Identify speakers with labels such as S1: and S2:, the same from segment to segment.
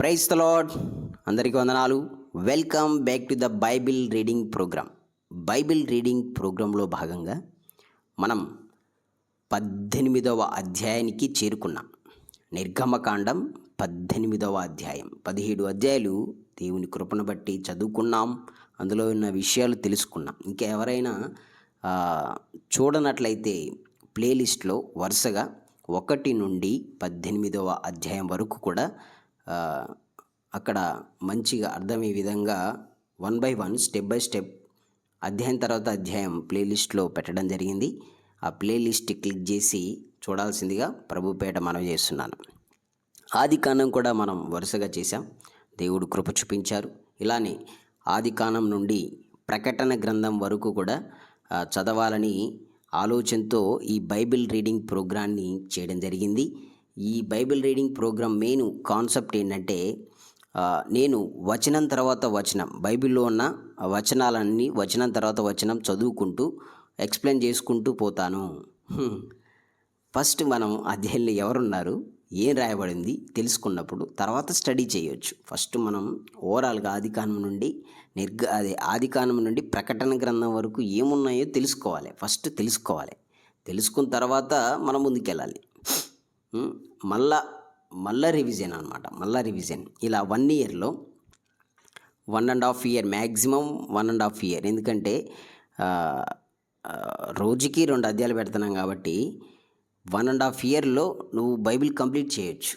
S1: Praise the Lord అందరికీ వందనాలు. Welcome back to the Bible reading program Bible reading ప్రోగ్రాంలో భాగంగా మనం పద్దెనిమిదవ అధ్యాయానికి చేరుకున్నాం. నిర్గమకాండం పద్దెనిమిదవ అధ్యాయం. పదిహేడు అధ్యాయాలు దేవుని కృపను బట్టి చదువుకున్నాం. అందులో ఉన్న విషయాలు తెలుసుకున్నాం. ఇంకా ఎవరైనా చూడనట్లయితే ప్లేలిస్ట్లో వరుసగా ఒకటి నుండి పద్దెనిమిదవ అధ్యాయం వరకు కూడా అక్కడ మంచిగా అర్థమయ్యే విధంగా one by one step by step అధ్యాయం తర్వాత అధ్యాయం ప్లేలిస్ట్లో పెట్టడం జరిగింది. ఆ ప్లేలిస్ట్ క్లిక్ చేసి చూడాల్సిందిగా ప్రభుపేట మనవి చేస్తున్నాను. ఆది కాండం కూడా మనం వరుసగా చేశాం. దేవుడు కృప చూపించారు. ఇలానే ఆది కాండం నుండి ప్రకటన గ్రంథం వరకు కూడా చదవాలని ఆలోచనతో ఈ బైబిల్ రీడింగ్ ప్రోగ్రాన్ని చేయడం జరిగింది. ఈ Bible reading program main concept ఏంటంటే నేను వచనం తర్వాత వచనం బైబిల్లో ఉన్న వచనాలన్నీ వచనం తర్వాత వచనం చదువుకుంటూ ఎక్స్ప్లెయిన్ చేసుకుంటూ పోతాను. ఫస్ట్ మనం అధ్యయనంలో ఎవరున్నారు ఏం రాయబడింది తెలుసుకున్నప్పుడు తర్వాత స్టడీ చేయొచ్చు. ఫస్ట్ మనం ఓవరాల్గా ఆదికాండం నుండి నిర్గ అదే ఆదికానం నుండి ప్రకటన గ్రంథం వరకు ఏమున్నాయో తెలుసుకోవాలి. ఫస్ట్ తెలుసుకోవాలి. తెలుసుకున్న తర్వాత మనం ముందుకెళ్ళాలి. మళ్ళా మళ్ళా రివిజన్ అనమాట మళ్ళా రివిజన్ ఇలా వన్ ఇయర్లో one and half year maximum one and half year ఎందుకంటే రోజుకి రెండు అధ్యాయాలు పెడుతున్నాం కాబట్టి వన్ అండ్ హాఫ్ ఇయర్లో నువ్వు బైబిల్ కంప్లీట్ చేయొచ్చు.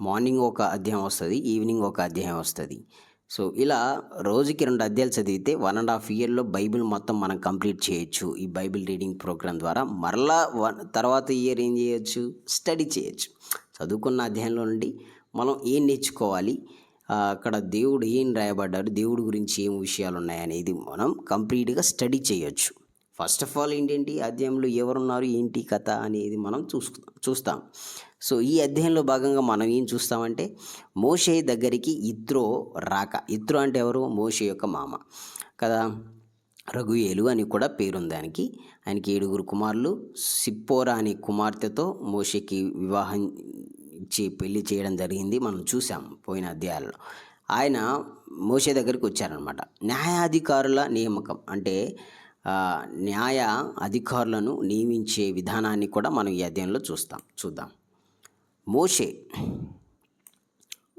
S1: మార్నింగ్ ఒక అధ్యాయం వస్తుంది ఈవినింగ్ ఒక అధ్యాయం వస్తుంది. సో ఇలా రోజుకి రెండు అధ్యాయాలు చదివితే వన్ అండ్ హాఫ్ ఇయర్లో బైబిల్ మొత్తం మనం కంప్లీట్ చేయొచ్చు. ఈ బైబిల్ రీడింగ్ ప్రోగ్రామ్ ద్వారా మరలా వన్ తర్వాత ఇయర్ ఏం చేయొచ్చు? స్టడీ చేయొచ్చు. చదువుకున్న అధ్యాయంలో నుండి మనం ఏం నేర్చుకోవాలి? అక్కడ దేవుడు ఏం రాయబడ్డారు దేవుడి గురించి ఏం విషయాలు ఉన్నాయనేది మనం కంప్లీట్గా స్టడీ చేయొచ్చు. ఫస్ట్ ఆఫ్ ఆల్ ఏంటంటే అధ్యాయంలో ఎవరున్నారు? ఏంటి కథ అనేది మనం చూసు చూస్తాం. సో ఈ అధ్యయనంలో భాగంగా మనం ఏం చూస్తామంటే మోషే దగ్గరికి ఇత్రో రాక. ఇత్రో అంటే ఎవరు? మోషే యొక్క మామ. కదా? రఘుయేలు అని కూడా పేరుంది దానికి ఆయనకి ఏడుగురు కుమారులు. సిప్పోరా అనే కుమార్తెతో మోషేకి వివాహం ఇచ్చి పెళ్ళి చేయడం జరిగింది. మనం చూసాం పోయిన అధ్యాయాల్లో. ఆయన మోషే దగ్గరికి వచ్చారనమాట న్యాయాధికారుల నియామకం. అంటే న్యాయ అధికారులను నియమించే విధానాన్ని కూడా మనం ఈ అధ్యయనంలో చూస్తాం. చూద్దాం. మోషే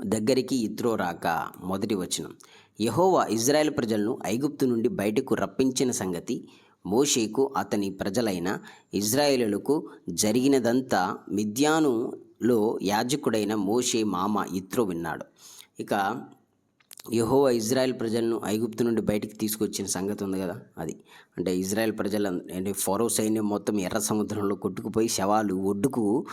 S1: దగ్గరికి ఇత్రో రాక మొదటి వచనం. యహోవా ఇజ్రాయెల్ ప్రజలను ఐగుప్తు నుండి బయటకు రప్పించిన సంగతి మోషేకు అతని ప్రజలైన ఇజ్రాయేలులకు జరిగినదంతా మిద్యానులో యాజకుడైన మోషే మామ ఇత్రో విన్నాడు. ఇక యహోవా ఇజ్రాయెల్ ప్రజలను ఐగుప్తు నుండి బయటికి తీసుకొచ్చిన సంగతి ఉంది కదా అది. అంటే ఇజ్రాయెల్ ప్రజల అంటే ఫరో సైన్యం మొత్తం ఎర్ర సముద్రంలో కొట్టుకుపోయి శవాలు ఒడ్డుకు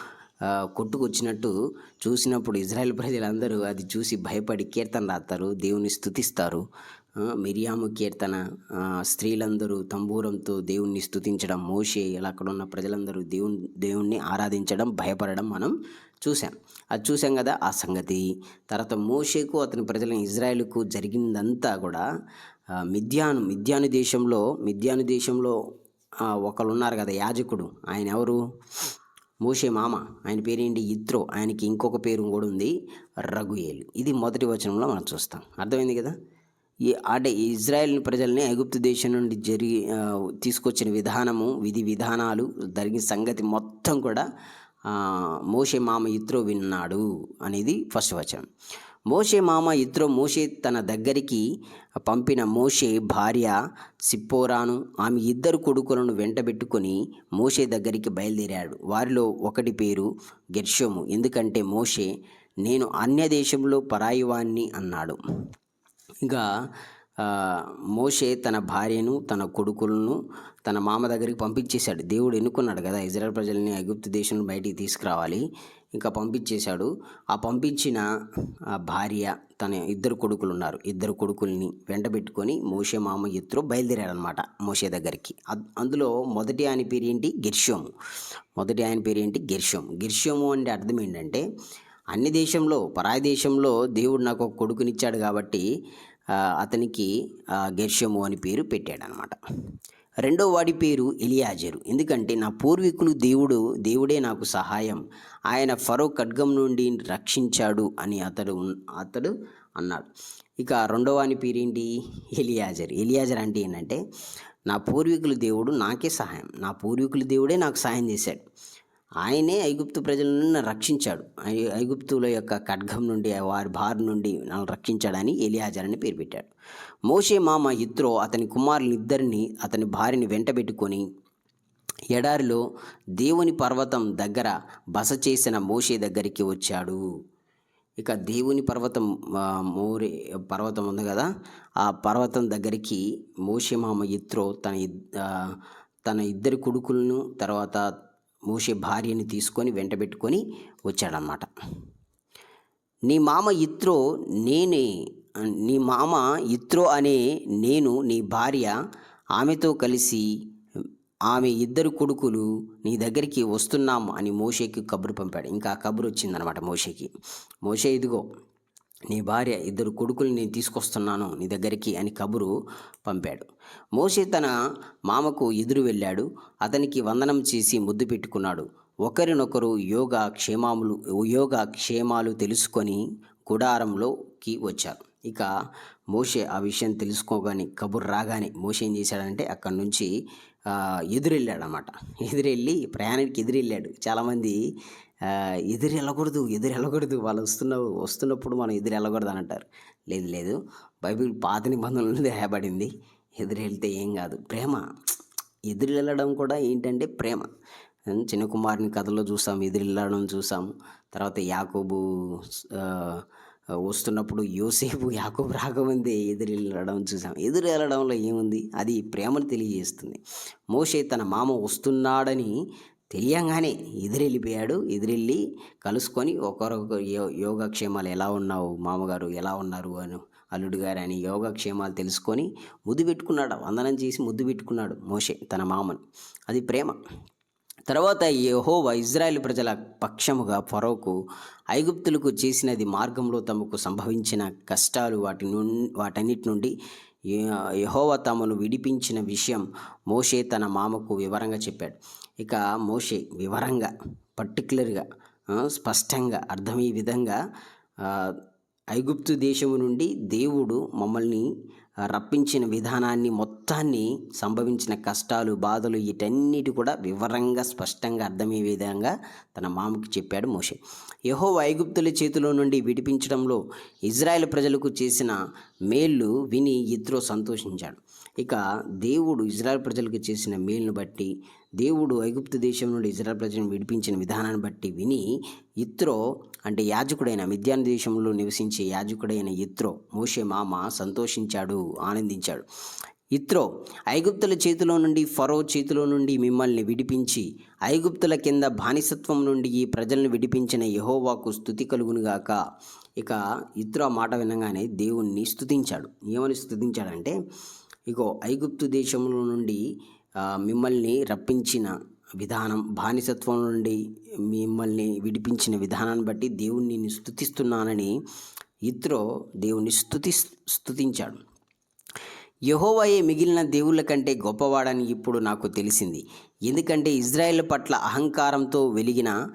S1: కొట్టుకొచ్చినట్టు చూసినప్పుడు ఇజ్రాయెల్ ప్రజలందరూ అది చూసి భయపడి కీర్తన రాస్తారు దేవుని స్థుతిస్తారు మిరియాము కీర్తన స్త్రీలందరూ తంబూరంతో దేవుణ్ణి స్థుతించడం మోషే ఇలా అక్కడ ఉన్న ప్రజలందరూ దేవుని దేవుణ్ణి ఆరాధించడం భయపడడం మనం చూసాం అది చూసాం కదా ఆ సంగతి. తర్వాత మోషేకు అతని ప్రజల ఇజ్రాయెల్కు జరిగిందంతా కూడా మిథ్యాను మిద్యాను దేశంలో మిద్యాను దేశంలో ఒకళ్ళు ఉన్నారు కదా యాజకుడు. ఆయన ఎవరు? మోషే మామ ఆయన పేరేంటి? ఇత్రో. ఆయనకి ఇంకొక పేరు కూడా ఉంది రఘుయేలు ఇది మొదటి వచనంలో మనం చూస్తాం. అర్థమైంది కదా? ఈ అంటే ఇజ్రాయెల్ ప్రజల్ని ఐగుప్తు దేశం నుండి జరిగి తీసుకొచ్చిన విధానము విధి విధానాలు జరిగిన సంగతి మొత్తం కూడా మోషే మామ ఇత్రో విన్నాడు అనేది ఫస్ట్ వచనం. మోషే మామ ఇద్దరు మోషే తన దగ్గరికి పంపిన మోషే భార్య సిప్పోరాను ఆమె ఇద్దరు కొడుకులను వెంటబెట్టుకొని మోషే దగ్గరికి బయలుదేరాడు. వారిలో ఒకటి పేరు గెర్షోము. ఎందుకంటే మోషే నేను అన్య దేశంలో పరాయివాణ్ణి అన్నాడు. ఇంకా మోషే తన భార్యను తన కొడుకులను తన మామ దగ్గరికి పంపించేశాడు. దేవుడు ఎన్నుకున్నాడు కదా? ఇజ్రాయల్ ప్రజల్ని ఐగుప్తు దేశం బయటికి తీసుకురావాలి. ఇంకా పంపించేశాడు. ఆ పంపించిన ఆ భార్య తన ఇద్దరు కొడుకులు ఉన్నారు. ఇద్దరు కొడుకుల్ని వెంటబెట్టుకొని మోషే మామ ఎత్తులో బయలుదేరాడనమాట మోషే దగ్గరికి. అందులో మొదటి ఆయన పేరు ఏంటి? గిర్షోము. మొదటి ఆయన పేరు ఏంటి? గిర్షోము. గిర్షోము అంటే అర్థం ఏంటంటే అన్ని దేశంలో పరాయ దేశంలో దేవుడు నాకు ఒక కొడుకునిచ్చాడు కాబట్టి అతనికి గెర్షము అని పేరు పెట్టాడనమాట. రెండో వాడి పేరు ఎలియాజరు. ఎందుకంటే నా పూర్వీకులు దేవుడు దేవుడే నాకు సహాయం. ఆయన ఫరో ఖడ్గం నుండి రక్షించాడు అని అతడు ఉన్- అతడు అన్నాడు. ఇక రెండో వాని పేరేంటి? ఎలియాజర్. ఎలియాజర్ అంటే ఏంటంటే నా పూర్వీకుల దేవుడు నాకే సహాయం. నా పూర్వీకుల దేవుడే నాకు సహాయం చేశాడు. ఆయనే ఐగుప్తు ప్రజలను రక్షించాడు. ఐగుప్తుల యొక్క ఖడ్గం నుండి వారి బారి నుండి నన్ను రక్షించాడని ఎలియాజర్ అని పేరు పెట్టాడు. మోషే మామ ఇత్రో అతని కుమారులిద్దరిని అతని భార్యని వెంటబెట్టుకొని ఎడారిలో దేవుని పర్వతం దగ్గర బస చేసిన మోషే దగ్గరికి వచ్చాడు. ఇక దేవుని పర్వతం మోరే పర్వతం ఉంది కదా ఆ పర్వతం దగ్గరికి మోషే మామ ఇత్రో తన తన ఇద్దరి కొడుకులను తర్వాత మోషే భార్యని తీసుకొని వెంటబెట్టుకొని వచ్చాడనమాట నీ మామ ఇత్రో నేనే నీ మామ ఇత్రో అనే నేను నీ భార్య ఆమెతో కలిసి ఆమె ఇద్దరు కొడుకులు నీ దగ్గరికి వస్తున్నాం అని మోషేకి కబురు పంపాడు. ఇంకా కబురు వచ్చిందనమాట మోషేకి. మోషే ఇదిగో నీ భార్య ఇద్దరు కొడుకులు నేను తీసుకొస్తున్నాను నీ దగ్గరికి అని కబురు పంపాడు. మోషే తన మామకు ఎదురు వెళ్ళాడు. అతనికి వందనం చేసి ముద్దు పెట్టుకున్నాడు. ఒకరినొకరు యోగా క్షేమాములు యోగా క్షేమాలు తెలుసుకొని గుడారంలోకి వచ్చారు. ఇక మోషే ఆ విషయం తెలుసుకోగానే కబురు రాగానే మోషే ఏం చేశాడంటే అక్కడి నుంచి ఎదురెళ్ళాడు అనమాట ఎదురెళ్ళి ప్రయాణానికి ఎదురెళ్ళాడు. చాలామంది ఎదురు వెళ్ళకూడదు ఎదురు వెళ్ళకూడదు. వాళ్ళు వస్తున్న వస్తున్నప్పుడు మనం ఎదురు వెళ్ళకూడదు అని అంటారు. లేదు లేదు. బైబిల్ పాత నిబంధనలు రాయబడింది. ఎదురు వెళ్తే ఏం కాదు. ప్రేమ. ఎదురు వెళ్ళడం కూడా ఏంటంటే ప్రేమ. చిన్న కుమారుని కథలో చూసాం ఎదురు వెళ్ళడం చూసాం. తర్వాత యాకోబు వస్తున్నప్పుడు యోసేపు యాకోబు రాకముందే ఎదురు వెళ్ళడం చూసాం. ఎదురు వెళ్ళడంలో ఏముంది? అది ప్రేమను తెలియజేస్తుంది. మోషే తన మామ వస్తున్నాడని తెలియంగానే ఎదురెళ్ళిపోయాడు ఎదురెళ్ళి కలుసుకొని ఒకరొకరు యో యోగక్షేమాలు ఎలా ఉన్నావు మామగారు ఎలా ఉన్నారు అని అల్లుడు గారు అని యోగక్షేమాలు తెలుసుకొని ముద్దు పెట్టుకున్నాడు. వందనం చేసి ముద్దు పెట్టుకున్నాడు మోషే తన మామని. అది ప్రేమ. తర్వాత యెహోవా ఇజ్రాయెల్ ప్రజల పక్షముగా ఫరోకు ఐగుప్తులకు చేసినది మార్గంలో తమకు సంభవించిన కష్టాలు వాటి నుండి వాటన్నిటి నుండి యహోవ తమను విడిపించిన విషయం మోషే తన మామకు వివరంగా చెప్పాడు. ఇక మోషే వివరంగా పర్టికులర్గా స్పష్టంగా అర్థమయ్యే విధంగా ఐగుప్తు దేశము నుండి దేవుడు మమ్మల్ని రప్పించిన విధానాన్ని మొత్తం మొత్తాన్ని సంభవించిన కష్టాలు బాధలు వీటన్నిటి కూడా వివరంగా స్పష్టంగా అర్థమయ్యే విధంగా తన మామకి చెప్పాడు మోషే. యహో ఐగుప్తుల చేతిలో నుండి విడిపించడంలో ఇజ్రాయెల్ ప్రజలకు చేసిన మేళ్ళు విని ఇత్రో సంతోషించాడు. ఇక దేవుడు ఇజ్రాయెల్ ప్రజలకు చేసిన మేలును బట్టి దేవుడు ఐగుప్తు దేశం నుండి ఇజ్రాయెల్ ప్రజలను విడిపించిన విధానాన్ని బట్టి విని ఇత్రో అంటే యాజకుడైన మిద్యాన్ దేశంలో నివసించే యాజకుడైన ఇత్రో మోషే మామ సంతోషించాడు ఆనందించాడు. ఇత్రో ఐగుప్తుల చేతిలో నుండి ఫరో చేతిలో నుండి మిమ్మల్ని విడిపించి ఐగుప్తుల కింద బానిసత్వం నుండి ఈ ప్రజలను విడిపించిన యహోవాకు స్థుతి కలుగునుగాక ఇక ఇత్రో మాట వినగానే దేవుణ్ణి స్థుతించాడు ఏమని స్థుతించాడంటే ఇగో ఐగుప్తు దేశంలో నుండి మిమ్మల్ని రప్పించిన విధానం బానిసత్వం నుండి మిమ్మల్ని విడిపించిన విధానాన్ని బట్టి దేవుణ్ణి స్థుతిస్తున్నానని ఇత్రో దేవుణ్ణి స్థుతి స్థుతించాడు యహోవాయే మిగిలిన దేవుళ్ళ కంటే గొప్పవాడని ఇప్పుడు నాకు తెలిసింది. ఎందుకంటే ఇజ్రాయెల్ పట్ల అహంకారంతో వెలిగిన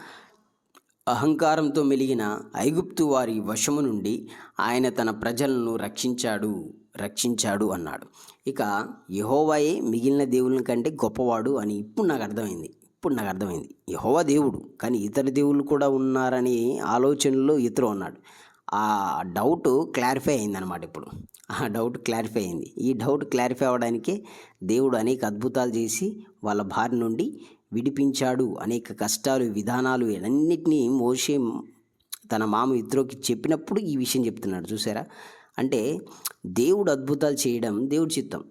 S1: అహంకారంతో మెలిగిన ఐగుప్తు వారి వశము నుండి ఆయన తన ప్రజలను రక్షించాడు రక్షించాడు అన్నాడు. ఇక యహోవాయే మిగిలిన దేవుళ్ళ కంటే గొప్పవాడు అని ఇప్పుడు నాకు అర్థమైంది. ఇప్పుడు నాకు అర్థమైంది. యహోవా దేవుడు. కానీ ఇతర దేవుళ్ళు కూడా ఉన్నారని ఆలోచనలో ఇతరు ఉన్నాడు ఆ డౌట్ క్లారిఫై అయిందనమాట ఇప్పుడు. ఆ డౌట్ క్లారిఫై అయింది. ఈ డౌట్ క్లారిఫై అవ్వడానికే దేవుడు అనేక అద్భుతాలు చేసి వాళ్ళ బారి నుండి విడిపించాడు. అనేక కష్టాలు విధానాలు అన్నిటినీ మోసే తన మామ ఇద్దరుకి చెప్పినప్పుడు ఈ విషయం చెప్తున్నాడు. చూసారా? అంటే దేవుడు అద్భుతాలు చేయడం దేవుడి చిత్తం.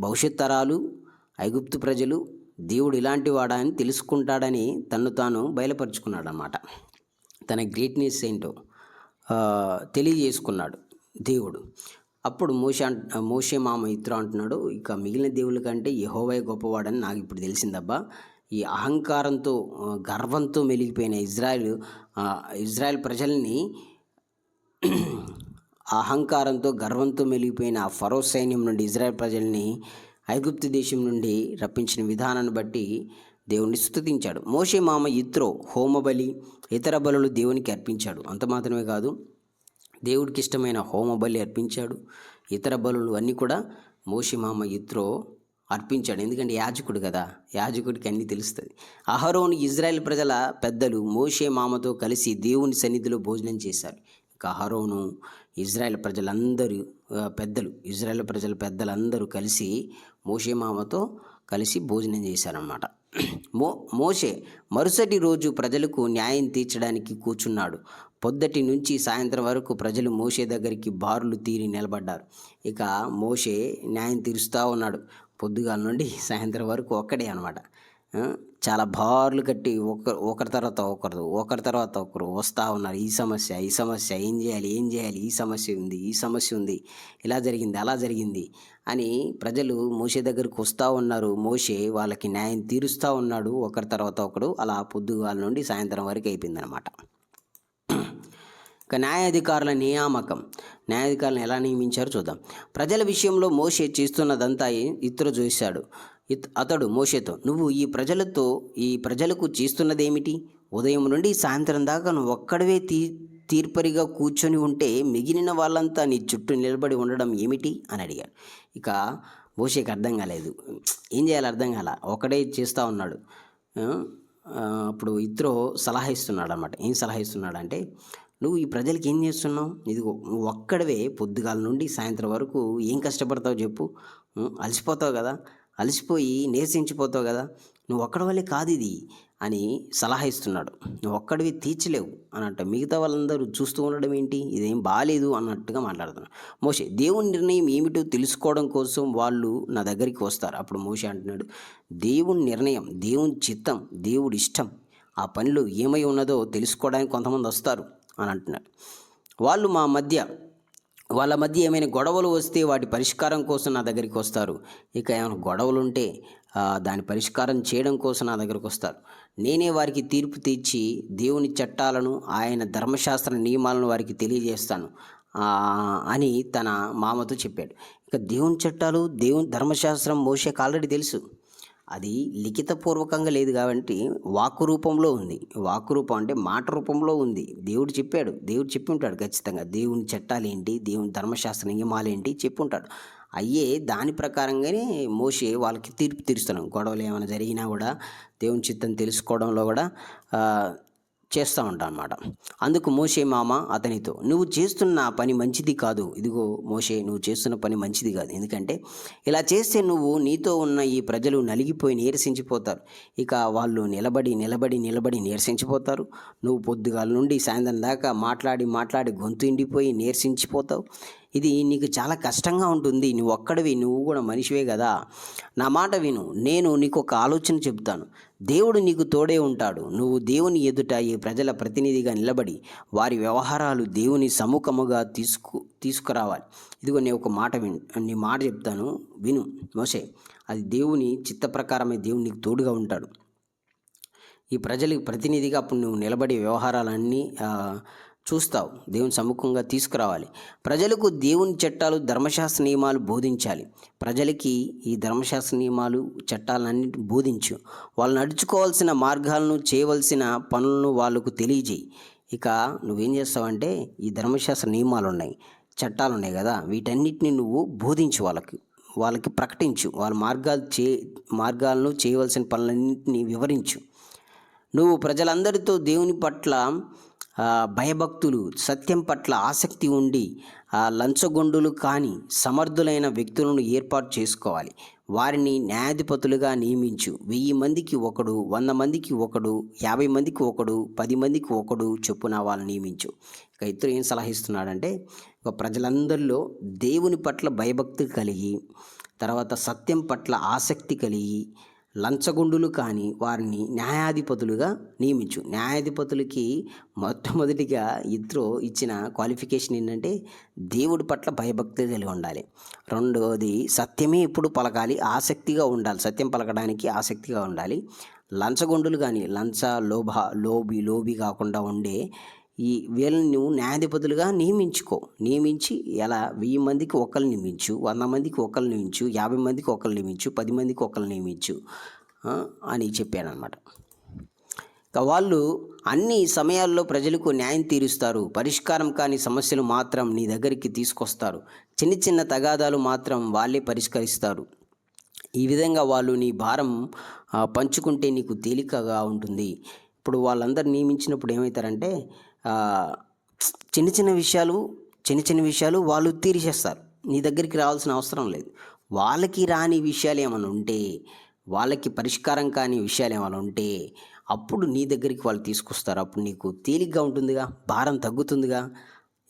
S1: భవిష్యత్ తరాలు ఐగుప్తు ప్రజలు దేవుడు ఇలాంటి వాడా అని తెలుసుకుంటాడని తను తాను బయలుపరుచుకున్నాడు అన్నమాట తన గ్రేట్నెస్ ఏంటో. తెలియజేసుకున్నాడు దేవుడు. అప్పుడు మోషే మోషే మామ ఇత్రో అంటున్నాడు ఇక మిగిలిన దేవుల కంటే యహోవే గొప్పవాడని నాకు ఇప్పుడు తెలిసిందబ్బా. ఈ అహంకారంతో గర్వంతో మెలిగిపోయిన ఇజ్రాయెల్ ఇజ్రాయెల్ ప్రజల్ని అహంకారంతో గర్వంతో మెలిగిపోయిన ఫరో సైన్యం నుండి ఇజ్రాయెల్ ప్రజల్ని ఐగుప్తు దేశం నుండి రప్పించిన విధానాన్ని బట్టి దేవుణ్ణి స్తుతించాడు. మోషే మామ ఇత్రో హోమబలి ఇతర బలులు దేవునికి అర్పించాడు. అంత మాత్రమే కాదు దేవుడికి ఇష్టమైన హోమబలి అర్పించాడు. ఇతర బలులు అన్నీ కూడా మోషి మామ ఇత్రో అర్పించాడు. ఎందుకంటే యాజకుడు కదా యాజకుడికి అన్నీ తెలుస్తుంది. అహరోను ఇజ్రాయెల్ ప్రజల పెద్దలు మోషే మామతో కలిసి దేవుని సన్నిధిలో భోజనం చేశారు. ఇక అహరోను ఇజ్రాయెల్ ప్రజలందరూ పెద్దలు ఇజ్రాయెల్ ప్రజల పెద్దలందరూ కలిసి మోషే మామతో కలిసి భోజనం చేశారన్నమాట. మో మోషే మరుసటి రోజు ప్రజలకు న్యాయం తీర్చడానికి కూర్చున్నాడు పొద్దటి నుంచి సాయంత్రం వరకు ప్రజలు మోషే దగ్గరికి బారులు తీరి నిలబడ్డారు. ఇక మోషే న్యాయం తీరుస్తూ ఉన్నాడు. పొద్దుగాల నుండి సాయంత్రం వరకు ఒక్కడే అనమాట చాలా బార్లు కట్టి ఒక ఒకరి తర్వాత ఒకరు ఒకరి తర్వాత ఒకరు వస్తూ ఉన్నారు. ఈ సమస్య ఈ సమస్య ఏం చేయాలి ఏం చేయాలి ఈ సమస్య ఉంది ఈ సమస్య ఉంది ఇలా జరిగింది అలా జరిగింది అని ప్రజలు మోషే దగ్గరికి వస్తూ ఉన్నారు. మోషే వాళ్ళకి న్యాయం తీరుస్తూ ఉన్నాడు. ఒకరి తర్వాత ఒకడు అలా పొద్దుగాల నుండి సాయంత్రం వరకు అయిపోయిందనమాట ఇక న్యాయాధికారుల నియామకం. న్యాయాధికారులను ఎలా నియమించారో చూద్దాం. ప్రజల విషయంలో మోషే చేస్తున్నదంతా ఇతరు చూశాడు. అతడు మోషేతో నువ్వు ఈ ప్రజలతో ఈ ప్రజలకు చేస్తున్నదేమిటి? ఉదయం నుండి సాయంత్రం దాకా నువ్వు ఒక్కడవే తీ తీర్పరిగా కూర్చొని ఉంటే మిగిలిన వాళ్ళంతా నీ చుట్టూ నిలబడి ఉండడం ఏమిటి? అని అడిగాడు. ఇక మోషేకి అర్థం కాలేదు. ఏం చేయాలి అర్థం కాల. ఒకడే చేస్తూ ఉన్నాడు. అప్పుడు ఇత్రో సలహా ఇస్తున్నాడు అనమాట ఏం సలహా ఇస్తున్నాడు అంటే నువ్వు ఈ ప్రజలకి ఏం చేస్తున్నావు? ఇదిగో నువ్వు ఒక్కడవే పొద్దుగాల నుండి సాయంత్రం వరకు ఏం కష్టపడతావు చెప్పు? అలసిపోతావు కదా? అలసిపోయి నీరసించిపోతావు కదా నువ్వు ఒక్కడి వల్లే కాదు ఇది అని సలహా ఇస్తున్నాడు. నువ్వు ఒక్కడివి తీర్చలేవు అన్నట్టు మిగతా వాళ్ళందరూ చూస్తూ ఉండడం ఏంటి? ఇదేం బాగాలేదు అన్నట్టుగా మాట్లాడుతున్నాడు. మోషే దేవుని నిర్ణయం ఏమిటో తెలుసుకోవడం కోసం వాళ్ళు నా దగ్గరికి వస్తారు. అప్పుడు మోషే అంటున్నాడు దేవుని నిర్ణయం దేవుని చిత్తం దేవుడి ఇష్టం ఆ పనిలో ఏమై ఉన్నదో తెలుసుకోవడానికి కొంతమంది వస్తారు అని అంటున్నాడు. వాళ్ళు మా మధ్య వాళ్ళ మధ్య ఏమైనా గొడవలు వస్తే వాటి పరిష్కారం కోసం నా దగ్గరికి వస్తారు. ఇక ఏమైనా గొడవలు ఉంటే దాని పరిష్కారం చేయడం కోసం నా దగ్గరకు వస్తారు. నేనే వారికి తీర్పు తీర్చి దేవుని చట్టాలను ఆయన ధర్మశాస్త్ర నియమాలను వారికి తెలియజేస్తాను అని తన మామతో చెప్పాడు. ఇక దేవుని చట్టాలు దేవుని ధర్మశాస్త్రం మోషేకి ఆల్రెడీ తెలుసు. అది లిఖితపూర్వకంగా లేదు కాబట్టి వాక్కు రూపంలో ఉంది. వాక్ రూపం అంటే మాట రూపంలో ఉంది. దేవుడు చెప్పాడు. దేవుడు చెప్పి ఉంటాడు ఖచ్చితంగా. దేవుని చట్టాలు ఏంటి? దేవుని ధర్మశాస్త్ర నియమాలు ఏంటి? చెప్పి ఉంటాడు అయ్యే దాని ప్రకారంగానే మోసే వాళ్ళకి తీర్పు తీరుస్తున్నాం గొడవలు ఏమైనా జరిగినా కూడా దేవుని చిత్తం తెలుసుకోవడంలో కూడా చేస్తూ ఉంటాం అన్నమాట అందుకు మోషే మామ అతనితో నువ్వు చేస్తున్న పని మంచిది కాదు. ఇదిగో మోషే నువ్వు చేస్తున్న పని మంచిది కాదు. ఎందుకంటే ఇలా చేస్తే నువ్వు నీతో ఉన్న ఈ ప్రజలు నలిగిపోయి నీరసించిపోతారు. ఇక వాళ్ళు నిలబడి నిలబడి నిలబడి నీరసించిపోతారు. నువ్వు పొద్దుగాల నుండి సాయంత్రం దాకా మాట్లాడి మాట్లాడి గొంతు ఎండిపోయి నీరసించిపోతావు. ఇది నీకు చాలా కష్టంగా ఉంటుంది. నువ్వు ఒక్కడివి నువ్వు కూడా మనిషివే కదా. నా మాట విను. నేను నీకు ఒక ఆలోచన చెప్తాను దేవుడు నీకు తోడే ఉంటాడు. నువ్వు దేవుని ఎదుట ఈ ప్రజల ప్రతినిధిగా నిలబడి వారి వ్యవహారాలు దేవుని సముఖముగా తీసుకు తీసుకురావాలి. ఇదిగో నేను ఒక మాట విను నీ మాట చెప్తాను విను. మోసే అది దేవుని చిత్త ప్రకారమే దేవుడు నీకు తోడుగా ఉంటాడు. ఈ ప్రజలకు ప్రతినిధిగా అప్పుడు నువ్వు నిలబడి వ్యవహారాలన్నీ చూస్తావు దేవుని సముఖంగా తీసుకురావాలి. ప్రజలకు దేవుని చట్టాలు ధర్మశాస్త్ర నియమాలు బోధించాలి. ప్రజలకి ఈ ధర్మశాస్త్ర నియమాలు చట్టాలన్నింటి బోధించు. వాళ్ళు నడుచుకోవాల్సిన మార్గాలను చేయవలసిన పనులను వాళ్ళకు తెలియజేయి. ఇక నువ్వేం చేస్తావంటే ఈ ధర్మశాస్త్ర నియమాలు ఉన్నాయి చట్టాలు ఉన్నాయి కదా వీటన్నిటిని నువ్వు బోధించు వాళ్ళకి. వాళ్ళకి ప్రకటించు. వాళ్ళ మార్గాలు చే మార్గాలను చేయవలసిన పనులన్నింటినీ వివరించు. నువ్వు ప్రజలందరితో దేవుని పట్ల భయభక్తులు సత్యం పట్ల ఆసక్తి ఉండి లంచగొండులు కాని సమర్థులైన వ్యక్తులను ఏర్పాటు చేసుకోవాలి. వారిని న్యాయాధిపతులుగా నియమించు. వెయ్యి మందికి ఒకడు వంద మందికి ఒకడు యాభై మందికి ఒకడు పది మందికి ఒకడు చొప్పున వాళ్ళని నియమించు. ఇక ఇతరు ఏం సలహా ఇస్తున్నాడంటే ఒక ప్రజలందరిలో దేవుని పట్ల భయభక్తి కలిగి తర్వాత సత్యం పట్ల ఆసక్తి కలిగి లంచగొండులు కానీ వారిని న్యాయాధిపతులుగా నియమించు. న్యాయాధిపతులకి మొట్టమొదటిగా ఇద్దరు ఇచ్చిన క్వాలిఫికేషన్ ఏంటంటే దేవుడి పట్ల భయభక్తి కలిగి ఉండాలి. రెండవది సత్యమే ఎప్పుడు పలకాలి ఆసక్తిగా ఉండాలి. సత్యం పలకడానికి ఆసక్తిగా ఉండాలి. లంచగొండులు కానీ లంచ లోభ లోబి లోబి కాకుండా ఉండే ఈ వీళ్ళని నువ్వు న్యాయాధిపతులుగా నియమించుకో. నియమించి ఎలా? వెయ్యి మందికి ఒకళ్ళు నియమించు వంద మందికి ఒకళ్ళు నియమించు యాభై మందికి ఒకరిని నియమించు పది మందికి ఒకరు నియమించు అని చెప్పాను అనమాట వాళ్ళు అన్ని సమయాల్లో ప్రజలకు న్యాయం తీరుస్తారు. పరిష్కారం కాని సమస్యలు మాత్రం నీ దగ్గరికి తీసుకొస్తారు. చిన్న చిన్న తగాదాలు మాత్రం వాళ్ళే పరిష్కరిస్తారు. ఈ విధంగా వాళ్ళు నీ భారం పంచుకుంటే నీకు తేలికగా ఉంటుంది. ఇప్పుడు వాళ్ళందరూ నియమించినప్పుడు ఏమవుతారంటే చిన్న చిన్న విషయాలు చిన్న చిన్న విషయాలు వాళ్ళు తీర్చేస్తారు నీ దగ్గరికి రావాల్సిన అవసరం లేదు. వాళ్ళకి రాని విషయాలు ఏమైనా ఉంటే వాళ్ళకి పరిష్కారం కాని విషయాలు ఏమైనా ఉంటే అప్పుడు నీ దగ్గరికి వాళ్ళు తీసుకొస్తారు. అప్పుడు నీకు తేలిగ్గా ఉంటుందిగా భారం తగ్గుతుందిగా.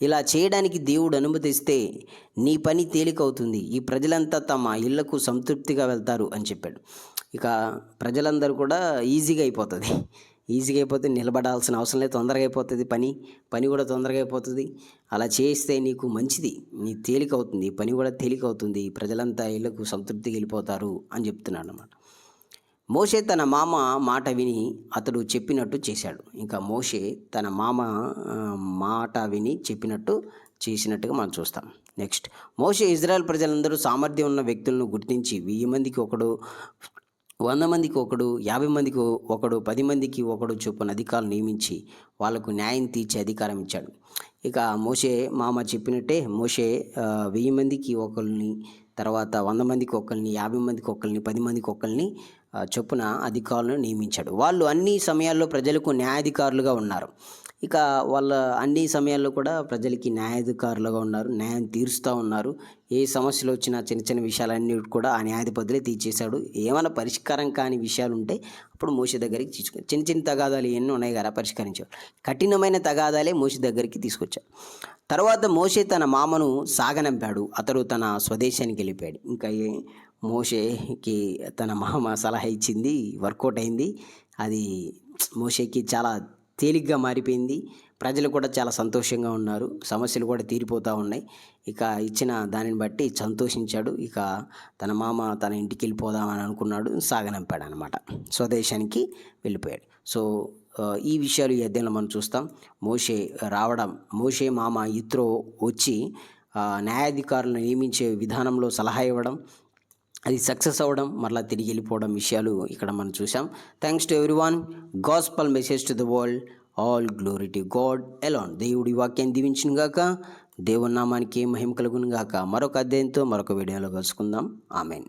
S1: ఇలా చేయడానికి దేవుడు అనుమతిస్తే నీ పని తేలికవుతుంది. ఈ ప్రజలంతా తమ ఇళ్ళకు సంతృప్తిగా వెళ్తారు అని చెప్పాడు. ఇక ప్రజలందరూ కూడా ఈజీగా అయిపోతుంది. ఈజీగా అయిపోతే నిలబడాల్సిన అవసరం లేదు తొందరగా అయిపోతుంది పని. పని కూడా తొందరగా అయిపోతుంది. అలా చేస్తే నీకు మంచిది నీ తేలిక అవుతుంది. పని కూడా తేలిక అవుతుంది. ప్రజలంతా ఇళ్ళకు సంతృప్తికి వెళ్ళిపోతారు అని చెప్తున్నాడు అనమాట మోషే తన మామ మాట విని అతడు చెప్పినట్టు చేశాడు. ఇంకా మోషే తన మామ మాట విని చెప్పినట్టు చేసినట్టుగా మనం చూస్తాం. నెక్స్ట్ మోషే ఇజ్రాయెల్ ప్రజలందరూ సామర్థ్యం ఉన్న వ్యక్తులను గుర్తించి వెయ్యి మందికి ఒకడు వంద మందికి ఒకడు యాభై మందికి ఒకడు పది మందికి ఒకడు చొప్పున అధికారులు నియమించి వాళ్ళకు న్యాయం తీర్చే అధికారం ఇచ్చాడు. ఇక మోషే మామ చెప్పినట్టే మోషే వెయ్యి మందికి ఒకరిని తర్వాత వంద మందికి ఒకరిని యాభై మందికి ఒకరిని పది మందికి ఒకరిని చొప్పున అధికారులను నియమించాడు. వాళ్ళు అన్ని సమయాల్లో ప్రజలకు న్యాయాధికారులుగా ఉన్నారు. ఇక వాళ్ళ అన్ని సమయాల్లో కూడా ప్రజలకి న్యాయాధికారులుగా ఉన్నారు న్యాయం తీరుస్తూ ఉన్నారు. ఏ సమస్యలు వచ్చినా చిన్న చిన్న విషయాలన్నీ కూడా ఆ న్యాయాధిపతులే తీర్చేశాడు. ఏమైనా పరిష్కారం కాని విషయాలు ఉంటే అప్పుడు మోషి దగ్గరికి తీసుకు చిన్న చిన్న తగాదాలు ఎన్ని ఉన్నాయి కదా పరిష్కరించాడు కఠినమైన తగాదాలే మోషి దగ్గరికి తీసుకొచ్చాడు తర్వాత మోషే తన మామను సాగనంపాడు. అతడు తన స్వదేశానికి వెళ్ళిపోయాడు. ఇంకా మోషేకి తన మామ సలహా ఇచ్చింది వర్కౌట్ అయింది. అది మోషేకి చాలా తేలిగ్గా మారిపోయింది. ప్రజలు కూడా చాలా సంతోషంగా ఉన్నారు. సమస్యలు కూడా తీరిపోతూ ఉన్నాయి. ఇక ఇచ్చిన దానిని బట్టి సంతోషించాడు. ఇక తన మామ తన ఇంటికి వెళ్ళిపోదామని అనుకున్నాడు. సాగనంపాడు అనమాట స్వదేశానికి వెళ్ళిపోయాడు. సో ఈ విషయాలు ఈ అధ్యయనంలో మనం చూస్తాం. మోషే రావడం మోషే మామ ఇత్రో వచ్చి న్యాయాధికారులను నియమించే విధానంలో సలహా ఇవ్వడం అది సక్సెస్ అవ్వడం మరలా తిరిగి వెళ్ళిపోవడం విషయాలు ఇక్కడ మనం చూసాం thanks to everyone gospel message to the world all glory to God Elon దేవుడి వాక్యాన్ని దీవించిన గాక. దేవుని నామానికి మహిమ కలుగునుగాక మరొక అధ్యాయంతో మరొక వీడియోలో కలుసుకుందాం. ఆమెన్